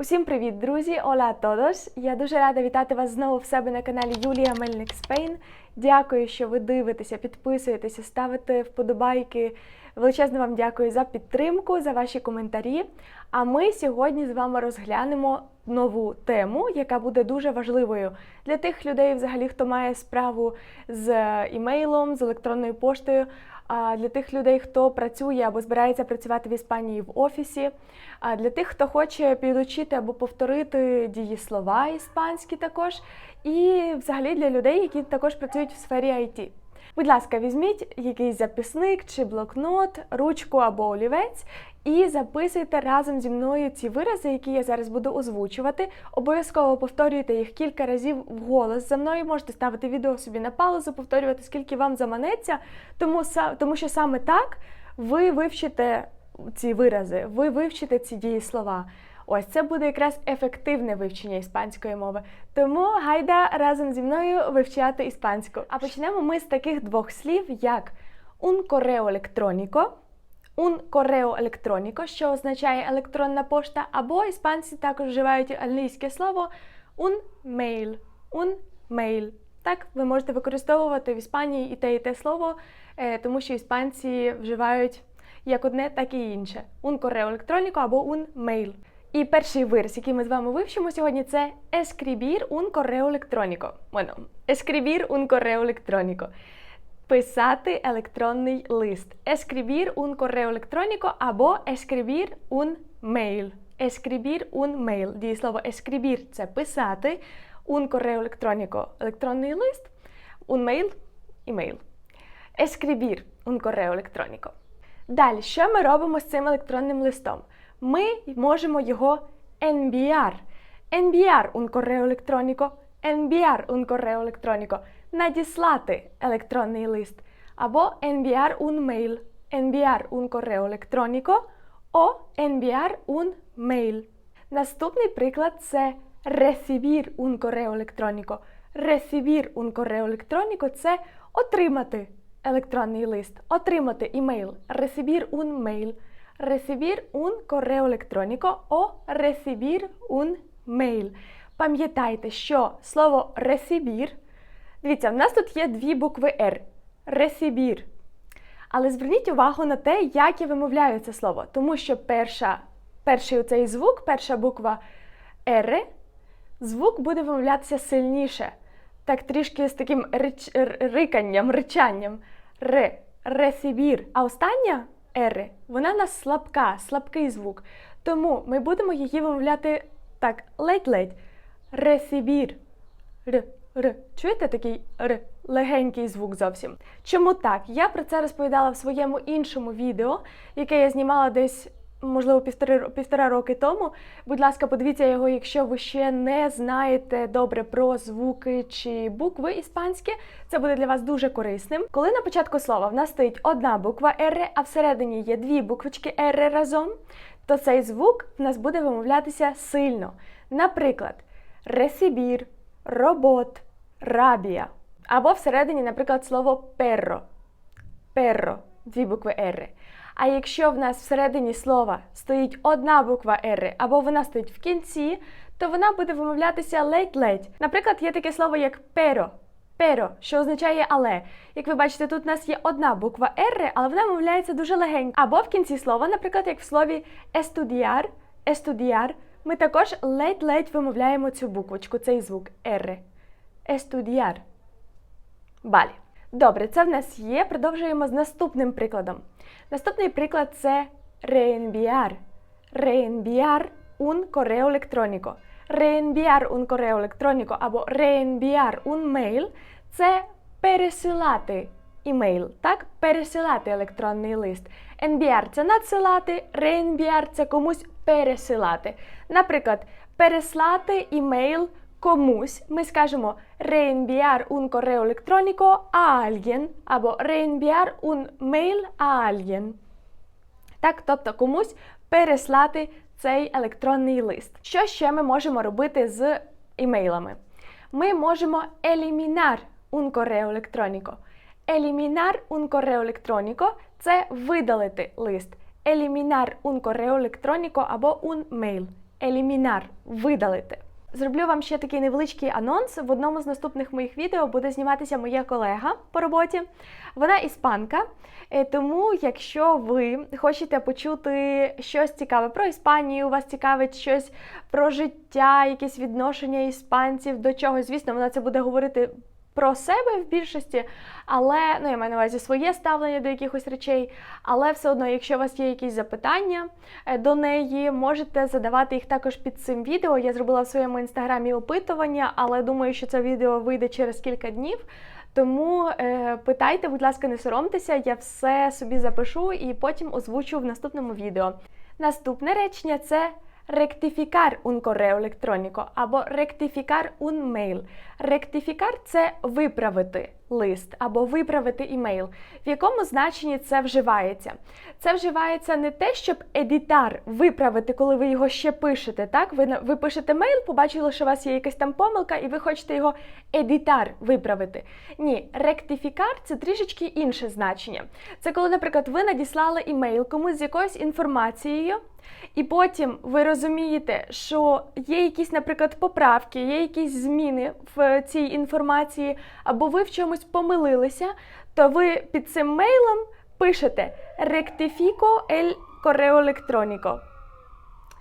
Усім привіт, друзі! A todos! Я дуже рада вітати вас знову в себе на каналі Юлія Мельник Спейн. Дякую, що ви дивитеся, підписуєтеся, ставите вподобайки. Величезно вам дякую за підтримку, за ваші коментарі. А ми сьогодні з вами розглянемо нову тему, яка буде дуже важливою для тих людей, взагалі, хто має справу з імейлом, з електронною поштою. А для тих людей, хто працює або збирається працювати в Іспанії в офісі, а для тих, хто хоче підучити або повторити дієслова іспанські також, і взагалі для людей, які також працюють в сфері IT. Будь ласка, візьміть якийсь записник чи блокнот, ручку або олівець і записуйте разом зі мною ці вирази, які я зараз буду озвучувати. Обов'язково повторюйте їх кілька разів вголос за мною. Можете ставити відео собі на паузу, повторювати скільки вам заманеться, тому, тому що саме так ви вивчите ці вирази, ви вивчите ці дієслова. Ось це буде якраз ефективне вивчення іспанської мови. Тому гайда разом зі мною вивчати іспанську. А почнемо ми з таких двох слів, як un correo electrónico, un correo electrónico, що означає електронна пошта, або іспанці також вживають англійське слово un mail, un mail. Так, ви можете використовувати в Іспанії і те, і те слово, е, тому що іспанці вживають як одне, так і інше. Un correo electrónico або un mail. І перший вираз, який ми з вами вивчимо сьогодні, це escribir un correo electrónico. Bueno, escribir un correo electrónico. Писати електронний лист. Escribir un correo electrónico або escribir un mail. Escribir un mail. Дієслово escribir – це писати. Un correo electrónico – електронний лист. Un mail – імейл. Escribir un correo electrónico. Далі, що ми робимо з цим електронним листом? Ми можемо його enviar. Enviar un correo electrónico. Enviar un correo electrónico. Надіслати електронний лист. Або enviar un mail. Enviar un correo electrónico о enviar un mail. Наступний приклад це recibir un correo electrónico. Recibir un correo electrónico – це отримати електронний лист, отримати імейл. Recibir un mail. Recibir un correo electrónico о recibir un mail. Пам'ятайте, що слово recibir, дивіться, в нас тут є дві букви R. Recibir. Але зверніть увагу на те, як я вимовляю це слово, тому що перша, перший оцей звук, перша буква R, звук буде вимовлятися сильніше. Так трішки з таким рич, риканням, ричанням. Ре, ресибір. А остання R, вона в нас слабка, слабкий звук. Тому ми будемо її вимовляти так, ледь-ледь. Ресибір. Р, р. Чуєте такий р? Легенький звук зовсім. Чому так? Я про це розповідала в своєму іншому відео, яке я знімала десь, можливо, півтори, півтора роки тому. Будь ласка, подивіться його, якщо ви ще не знаєте добре про звуки чи букви іспанські, це буде для вас дуже корисним. Коли на початку слова в нас стоїть одна буква Р, а всередині є дві буквочки Р разом, то цей звук в нас буде вимовлятися сильно. Наприклад, ресибір, робот, рабія. Або всередині, наприклад, слово перро. Перро, дві букви Р. А якщо в нас всередині слова стоїть одна буква Р, або вона стоїть в кінці, то вона буде вимовлятися ледь-ледь. Наприклад, є таке слово як перо. Перо, що означає але. Як ви бачите, тут у нас є одна буква Р, але вона вимовляється дуже легенько. Або в кінці слова, наприклад, як в слові естудіар, естудіар, ми також ледь-ледь вимовляємо цю буквочку, цей звук Р. Естудіар. Балі. Добре, це в нас є. Продовжуємо з наступним прикладом. Наступний приклад це reenviar. Reenviar un correo electrónico. Reenviar un correo electrónico або reenviar un mail – це пересилати імейл, так? Пересилати електронний лист. Enviar – це надсилати, reenviar – це комусь пересилати. Наприклад, переслати імейл комусь, ми скажемо reenviar un correo electrónico a alguien або reenviar un mail a alguien. Так, тобто комусь переслати цей електронний лист. Що ще ми можемо робити з імейлами? Ми можемо eliminar un correo electrónico. Eliminar un correo electrónico – це видалити лист. Eliminar un correo electrónico або un mail. елімінар видалити. Зроблю вам ще такий невеличкий анонс. В одному з наступних моїх відео буде зніматися моя колега по роботі. Вона іспанка. Е, Тому, якщо ви хочете почути щось цікаве про Іспанію, вас цікавить щось про життя, якісь відношення іспанців до чого, звісно, вона це буде говорити про себе в більшості, але ну я маю на увазі своє ставлення до якихось речей. Але все одно, якщо у вас є якісь запитання е, до неї, можете задавати їх також під цим відео. Я зробила в своєму інстаграмі опитування, але думаю, що це відео вийде через кілька днів. Тому е, питайте, будь ласка, не соромтеся, я все собі запишу і потім озвучу в наступному відео. Наступне речення це rectificar un correo electrónico або rectificar un mail. Rectificar – це виправити лист або виправити імейл. В якому значенні це вживається? Це вживається не те, щоб едітар виправити, коли ви його ще пишете. Так, ви, ви пишете мейл, побачили, що у вас є якась там помилка, і ви хочете його едітар виправити. Ні, ректифікар це трішечки інше значення. Це коли, наприклад, ви надіслали імейл комусь з якоюсь інформацією. І потім ви розумієте, що є якісь, наприклад, поправки, є якісь зміни в цій інформації, або ви в чомусь помилилися, то ви під цим мейлом пишете rectifico el correo electrónico.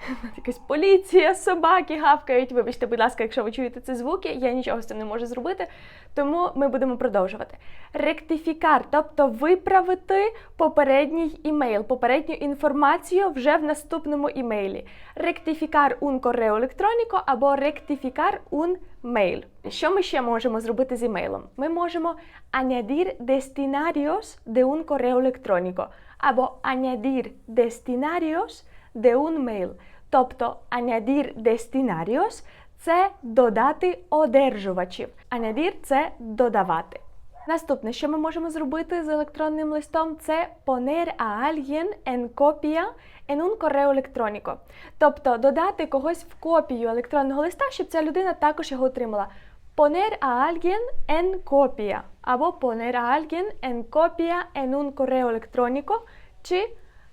Якась поліція, собаки гавкають. Вибачте, будь ласка, якщо ви чуєте ці звуки, я нічого з цим не можу зробити. Тому ми будемо продовжувати. Ректифікар, тобто виправити попередній імейл, попередню інформацію вже в наступному імейлі. Ректифікар un correo electrónico або ректифікар un mail. Що ми ще можемо зробити з імейлом? Ми можемо añadir destinarios de un correo electrónico або añadir destinarios de un mail. Тобто añadir destinarios – це додати одержувачів. Añadir – це додавати. Наступне, що ми можемо зробити з електронним листом, це poner a alguien en copia en un correo electrónico. Тобто додати когось в копію електронного листа, щоб ця людина також його отримала. Poner a alguien en copia або poner a alguien en copia en un correo electrónico чи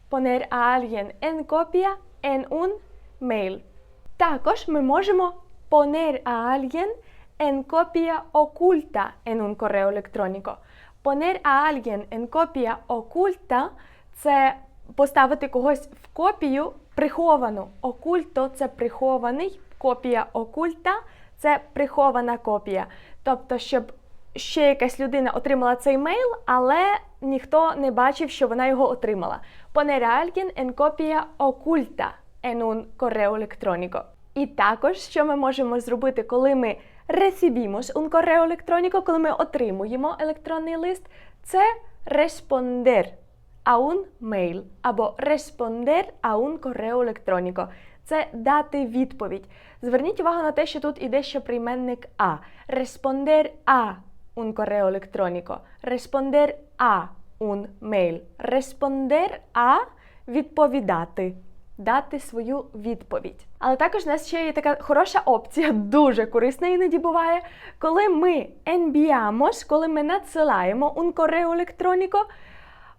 poner a alguien en copia en un mail. Також ми можемо poner a alguien en copia oculta en un correo electrónico. Poner a alguien en copia oculta – це поставити когось в копію приховану. Окульто це прихований, копія окульта це прихована копія. Тобто, щоб ще якась людина отримала цей мейл, але ніхто не бачив, що вона його отримала. A alguien en copia en un correo electrónico. І також, що ми можемо зробити, коли ми recibimos un correo electrónico, коли ми отримуємо електронний лист, це responder a un mail або responder a un correo electrónico. Це дати відповідь. Зверніть увагу на те, що тут іде ще прийменник а. Responder a un correo electrónico. Responder a un mail. Responder a відповідати. Дати свою відповідь. Але також у нас ще є така хороша опція, дуже корисна іноді буває, коли ми enviamos, коли ми надсилаємо un correo electrónico,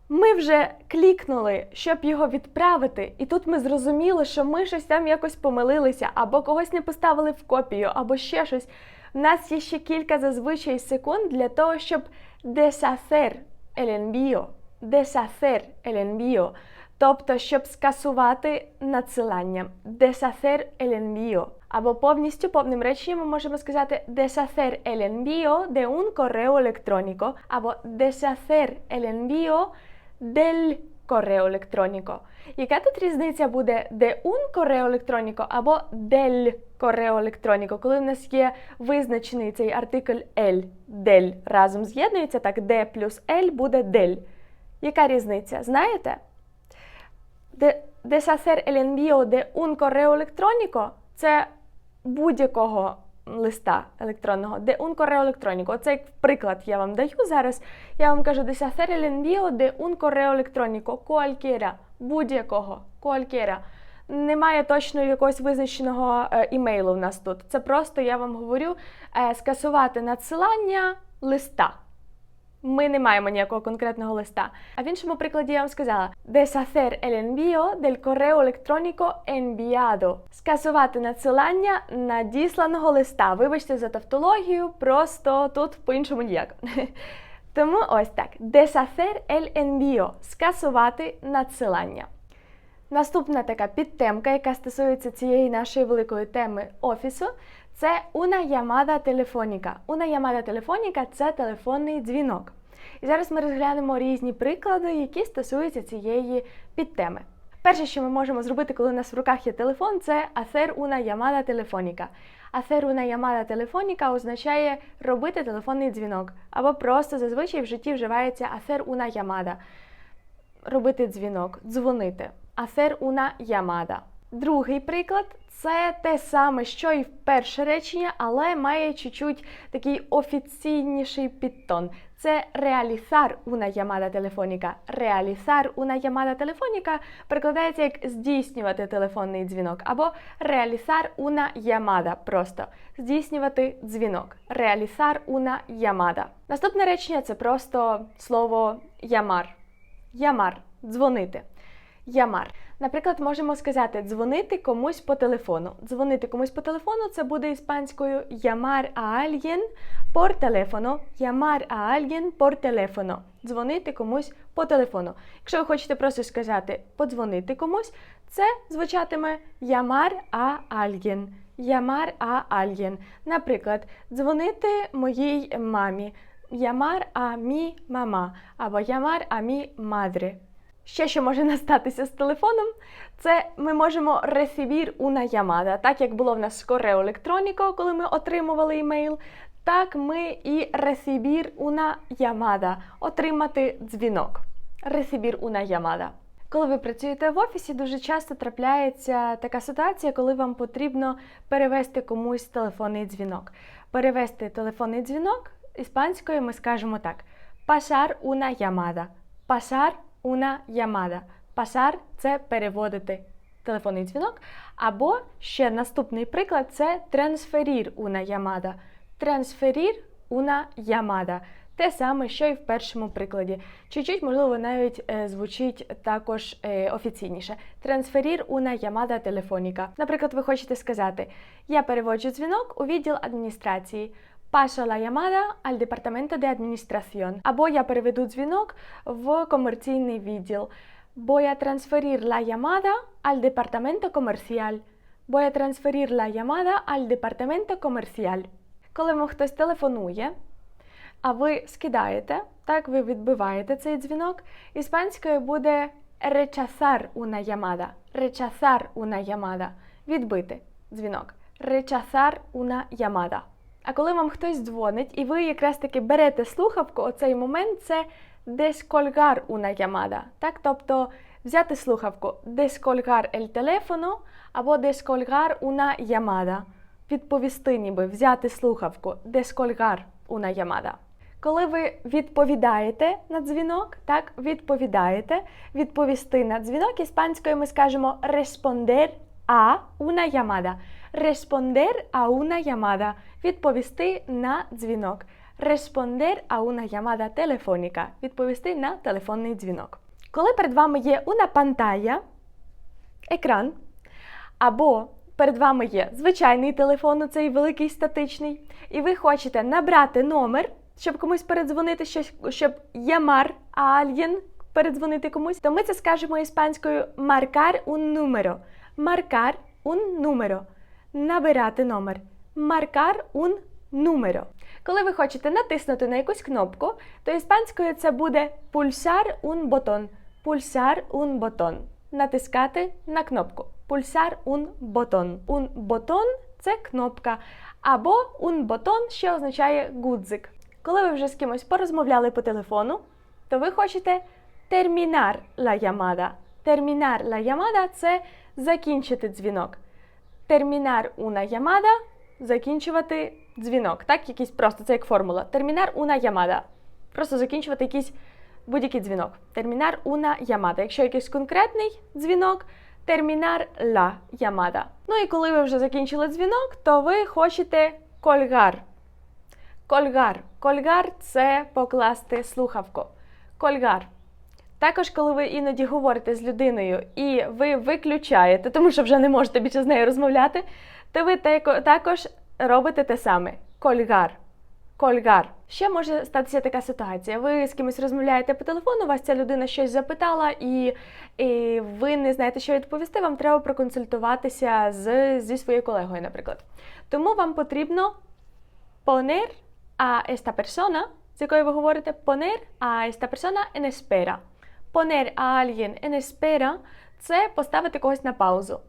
ми вже клікнули, щоб його відправити, і тут ми зрозуміли, що ми щось там якось помилилися, або когось не поставили в копію, або ще щось. У нас є ще кілька зазвичай секунд для того, щоб el envío. Тобто, щоб скасувати надсилання. Envío. Або повністю повним реченням ми можемо сказати envío de un correo electrónico. Або deshacer el envío del correo electrónico. Яка тут різниця буде de un correo electrónico або del correo electrónico, коли в нас є визначений цей артикль el, del разом з'єднується, так de плюс el буде del. Яка різниця? Знаєте? De, deshacer el envío de un correo electrónico – це будь-якого листа електронного, de un correo electrónico. Оце як приклад я вам даю зараз. Я вам кажу deshacer el envío de un correo electrónico, cualquiera, будь-якого, cualquiera. Немає точно якогось визначеного е, імейлу в нас тут. Це просто я вам говорю е, скасувати надсилання листа. Ми не маємо ніякого конкретного листа. А в іншому прикладі я вам сказала deshacer el envío del correo electrónico. Скасувати надсилання надісланого листа. Вибачте за тавтологію, просто тут по-іншому ніяк. Тому ось так: deshacer el envío – скасувати надсилання. Наступна така підтемка, яка стосується цієї нашої великої теми офісу, це una llamada telefónica. Una llamada telefónica – це телефонний дзвінок. І зараз ми розглянемо різні приклади, які стосуються цієї підтеми. Перше, що ми можемо зробити, коли у нас в руках є телефон, це hacer una llamada telefónica. Hacer una llamada telefónica означає робити телефонний дзвінок, або просто зазвичай в житті вживається hacer una llamada робити дзвінок, дзвонити. Hacer una llamada. Другий приклад це те саме, що і в перше речення, але має чуть-чуть такий офіційніший підтон. Це realizar una llamada telefónica. Realizar una llamada telefónica перекладається як здійснювати телефонний дзвінок, або realizar una llamada просто здійснювати дзвінок. Realizar una llamada. Наступне речення це просто слово llamar. Ямар дзвонити. Ямар. Наприклад, можемо сказати дзвонити комусь по телефону. Дзвонити комусь по телефону це буде іспанською alguien por teléfono. Llamar a alguien por teléfono. Дзвонити комусь по телефону. Якщо ви хочете просто сказати подзвонити комусь, це звучатиме llamar a alguien. Llamar a alguien. Наприклад, дзвонити моїй мамі. Llamar a mi мама або llamar a mi madre. Ще що може настатися з телефоном, це ми можемо recibir una llamada. Так як було в нас з корeo коли ми отримували імейл, так ми і recibir una llamada, отримати дзвінок. Recibir una llamada. Коли ви працюєте в офісі, дуже часто трапляється така ситуація, коли вам потрібно перевести комусь телефонний дзвінок. Перевести телефонний дзвінок іспанською ми скажемо так: pasar una llamada. Pasar una llamada. Pasar – це переводити телефонний дзвінок. Або ще наступний приклад це transferir una llamada. Transferir una llamada. Те саме, що і в першому прикладі. Чуть-чуть, можливо, навіть е, звучить також е, офіційніше. Transferir una llamada telefónica. Наприклад, ви хочете сказати: Я переводжу дзвінок у відділ адміністрації. La llamada al departamento de administración. Або я переведу дзвінок в комерційний відділ. Departamento comercial. Voy a transferir la llamada al departamento comercial. Коли вам хтось телефонує, а ви скидаєте, так ви відбиваєте цей дзвінок, una llamada. Відбити дзвінок. А коли вам хтось дзвонить, і ви якраз таки берете слухавку, оцей момент це descolgar una llamada. Так? Тобто взяти слухавку descolgar el teléfono або descolgar una llamada. Відповісти, ніби взяти слухавку descolgar una llamada. Коли ви відповідаєте на дзвінок, так, відповідаєте, відповісти на дзвінок іспанською ми скажемо responder a una llamada. Responder a una llamada. Відповісти на дзвінок. Responder a una llamada telefónica. Відповісти на телефонний дзвінок. Коли перед вами є una pantalla, екран, або перед вами є звичайний телефон, цей великий статичний, і ви хочете набрати номер, щоб комусь передзвонити, щоб a alguien, передзвонити комусь, то ми це скажемо іспанською marcar un número. Marcar un número. Набирати номер. Marcar un número. Коли ви хочете натиснути на якусь кнопку, то іспанською це буде pulsar un botón. Pulsar un botón. Натискати на кнопку. Pulsar un botón. Un botón – це кнопка. Або un botón ще означає гудзик. Коли ви вже з кимось порозмовляли по телефону, то ви хочете terminar la llamada. Terminar la llamada – це закінчити дзвінок. Terminar una llamada – закінчувати дзвінок. Так, якийсь просто, це як формула. Terminar una llamada. Просто закінчувати якийсь будь-який дзвінок. Terminar una llamada. Якщо якийсь конкретний дзвінок, terminar la llamada. Ну і коли ви вже закінчили дзвінок, то ви хочете colgar. Кольгар. Кольгар це покласти слухавку. Кольгар. Також, коли ви іноді говорите з людиною і ви виключаєте, тому що вже не можете більше з нею розмовляти, то ви також робите те саме. Кольгар. Кольгар. Ще може статися така ситуація. Ви з кимось розмовляєте по телефону, вас ця людина щось запитала, і і ви не знаєте, що відповісти. Вам треба проконсультуватися з, зі своєю колегою, наприклад. Тому вам потрібно poner a esta persona, з якою ви говорите, poner a esta persona en espera. Poner a alguien en espera – це поставити когось на паузу.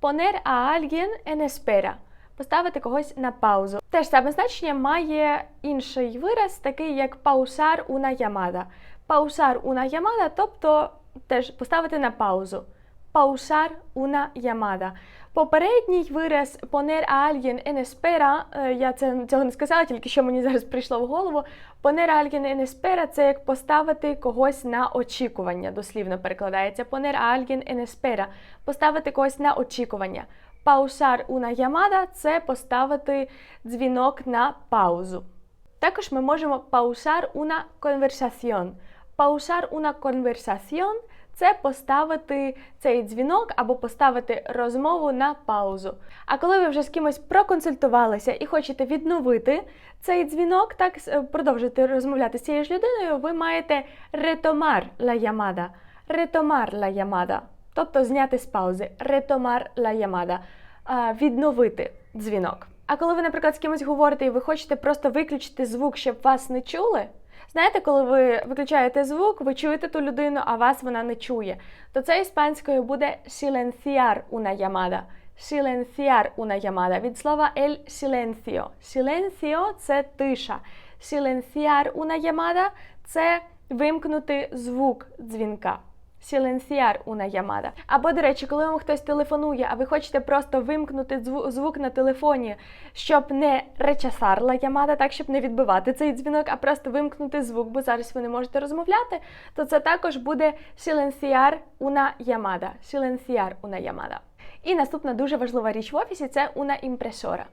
Poner a alguien en espera – поставити когось на паузу. Теж саме значення має інший вираз, такий як pausar una llamada. Pausar una llamada, тобто теж поставити на паузу. Pausar una llamada. Попередній вираз poner a alguien en espera, е, я це цього не сказала, тільки що мені зараз прийшло в голову. Poner альген енеспера – це як поставити когось на очікування, дослівно перекладається. Понер Альгін Енеспера – поставити когось на очікування. Паусар уна ямада – це поставити дзвінок на паузу. Також ми можемо паусар уна конверсаціон. Паусар уна conversación – це поставити цей дзвінок або поставити розмову на паузу. А коли ви вже з кимось проконсультувалися і хочете відновити цей дзвінок, так продовжити розмовляти з цією ж людиною, ви маєте retomar la llamada. Retomar la llamada тобто зняти з паузи, retomar la llamada, відновити дзвінок. А коли ви, наприклад, з кимось говорите і ви хочете просто виключити звук, щоб вас не чули. Знаєте, коли ви виключаєте звук, ви чуєте ту людину, а вас вона не чує. То це іспанською буде silenciar una llamada. Silenciar una llamada. Від слова el silencio. Silencio – це тиша. Silenciar una llamada – це вимкнути звук дзвінка. Silenciar una llamada. Або, до речі, коли вам хтось телефонує, а ви хочете просто вимкнути звук на телефоні, щоб не la llamada, так, щоб не відбивати цей дзвінок, а просто вимкнути звук, бо зараз ви не можете розмовляти, то це також буде silenciar una llamada. Silenciar una llamada. І наступна дуже важлива річ в офісі це una impresora.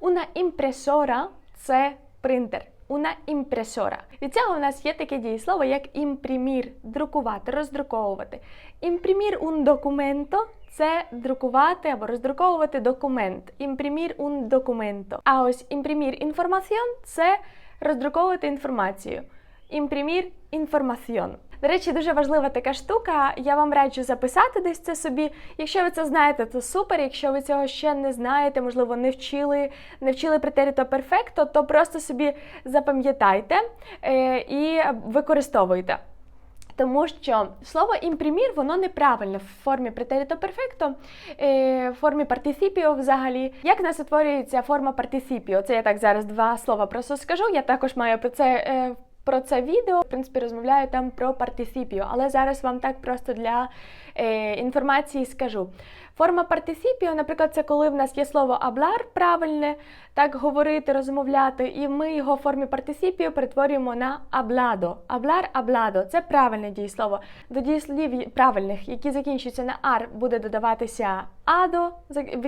Una impresora – це принтер una impresora. Від цього у нас є таке дієслово, як імпримір, друкувати, роздруковувати. Імпримір un documento – це друкувати або роздруковувати документ. Імпримір un documento. А ось імпримір інформаціон це роздруковувати інформацію. Імпримір інформаціон. До речі, дуже важлива така штука. Я вам раджу записати десь це собі. Якщо ви це знаєте, то супер. Якщо ви цього ще не знаєте, можливо, не вчили, не вчили претеріто перфекто, то просто собі запам'ятайте е, і використовуйте. Тому що слово імпримір, воно неправильне в формі претеріто перфекто, в формі партисіпіо взагалі. Як в нас утворюється форма партисіпіо? Це я так зараз два слова просто скажу. Я також маю про це е, про це відео. В принципі, розмовляю там про партисіпіо, але зараз вам так просто для е, інформації скажу. Форма партисіпіо, наприклад, це коли в нас є слово аблар правильне, так говорити, розмовляти, і ми його в формі партисіпіо перетворюємо на абладо. Аблар абладо це правильне дієслово. До дієслів правильних, які закінчуються на ар, буде додаватися адо,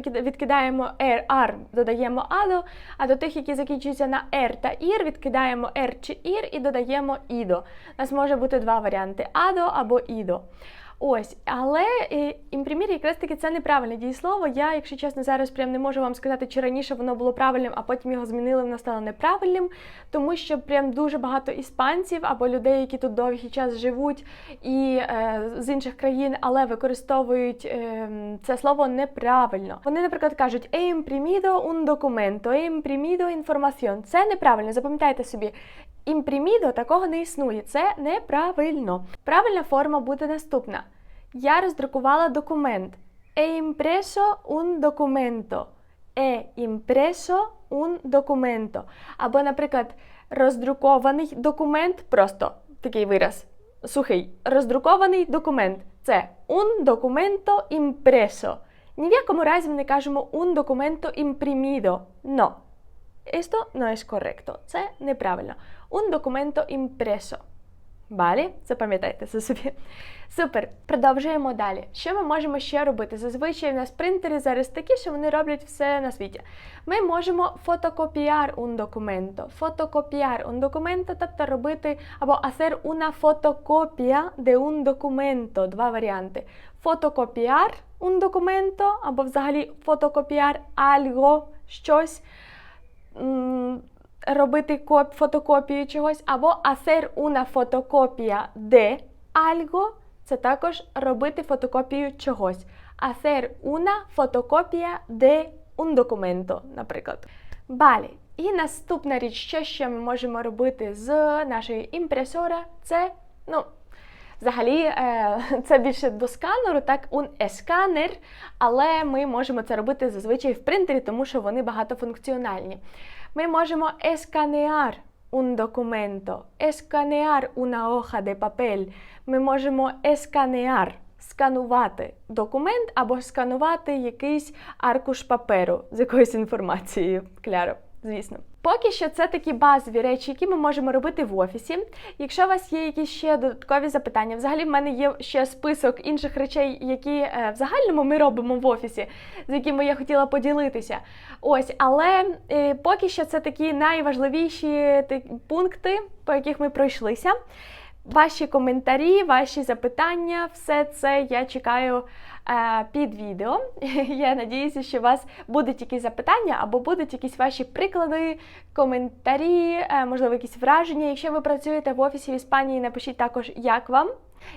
відкидаємо ер, ар, додаємо адо, а до тих, які закінчуються на ер та ір, відкидаємо ер чи ір і додаємо ідо. У нас може бути два варіанти адо або ідо. Ось, але е, імпримір якраз таки це неправильне дієслово. Я, якщо чесно, зараз прям не можу вам сказати, чи раніше воно було правильним, а потім його змінили, воно стало неправильним, тому що прям дуже багато іспанців або людей, які тут довгий час живуть і е, з інших країн, але використовують е, це слово неправильно. Вони, наприклад, кажуть «he imprimido un documento», «he imprimido información». Це неправильно. Запам'ятайте собі, Імпрімідо такого не існує, це неправильно. Правильна форма буде наступна. Я роздрукувала документ. Е impreso un documento. Е impreso un documento. Або, наприклад, роздрукований документ, просто такий вираз. Сухий. Роздрукований документ. Це un documento impreso. Ні в якому разі ми не кажемо un documento imprimido. No. Esto no es correcto. Це неправильно. Un documento impreso. Балі, запам'ятайте це собі. Супер, продовжуємо далі. Що ми можемо ще робити? Зазвичай в нас принтери зараз такі, що вони роблять все на світі. Ми можемо фотокопіар un documento. Фотокопіар un documento, тобто робити або hacer una fotocopia de un documento. Два варіанти. Фотокопіар un documento, або взагалі фотокопіар algo, щось. Робити коп, фотокопію чогось, або hacer una fotocopia de algo, це також робити фотокопію чогось. Hacer una fotocopia de un documento, наприклад. Балі. І наступна річ, що ще ми можемо робити з нашої імпресора, це, ну, Взагалі, е, це більше до сканеру, так, un есканер, але ми можемо це робити зазвичай в принтері, тому що вони багатофункціональні. Ми можемо есканеар un documento, есканеар una hoja de papel. Ми можемо есканеар сканувати документ або сканувати якийсь аркуш паперу з якоюсь інформацією. Кляро, звісно. Поки що це такі базові речі, які ми можемо робити в офісі. Якщо у вас є якісь ще додаткові запитання, взагалі в мене є ще список інших речей, які е, в загальному ми робимо в офісі, з якими я хотіла поділитися. Ось, але е, поки що це такі найважливіші пункти, по яких ми пройшлися. Ваші коментарі, ваші запитання, все це я чекаю е, під відео. Я надіюся, що у вас будуть якісь запитання або будуть якісь ваші приклади, коментарі, е, можливо, якісь враження. Якщо ви працюєте в офісі в Іспанії, напишіть також, як вам.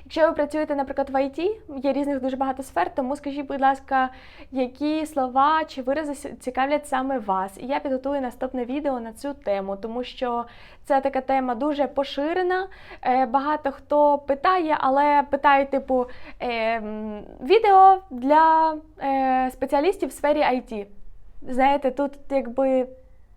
Якщо ви працюєте, наприклад, в IT, є різних дуже багато сфер, тому скажіть, будь ласка, які слова чи вирази цікавлять саме вас. І я підготую наступне відео на цю тему, тому що це така тема дуже поширена. Е, Багато хто питає, але питають, типу, е, відео для е, спеціалістів в сфері IT. Знаєте, тут якби.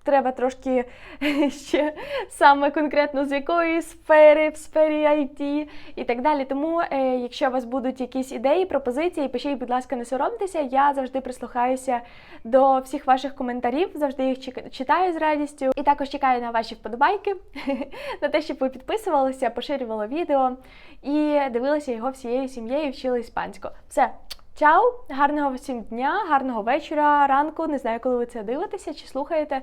Треба трошки ще саме конкретно з якої сфери, в сфері IT і так далі. Тому, е, якщо у вас будуть якісь ідеї, пропозиції, пишіть, будь ласка, не соромтеся. Я завжди прислухаюся до всіх ваших коментарів, завжди їх читаю з радістю. І також чекаю на ваші вподобайки, на те, щоб ви підписувалися, поширювали відео і дивилися його всією сім'єю, вчили іспанську. Все. Чао, гарного всім дня, гарного вечора, ранку. Не знаю, коли ви це дивитеся чи слухаєте.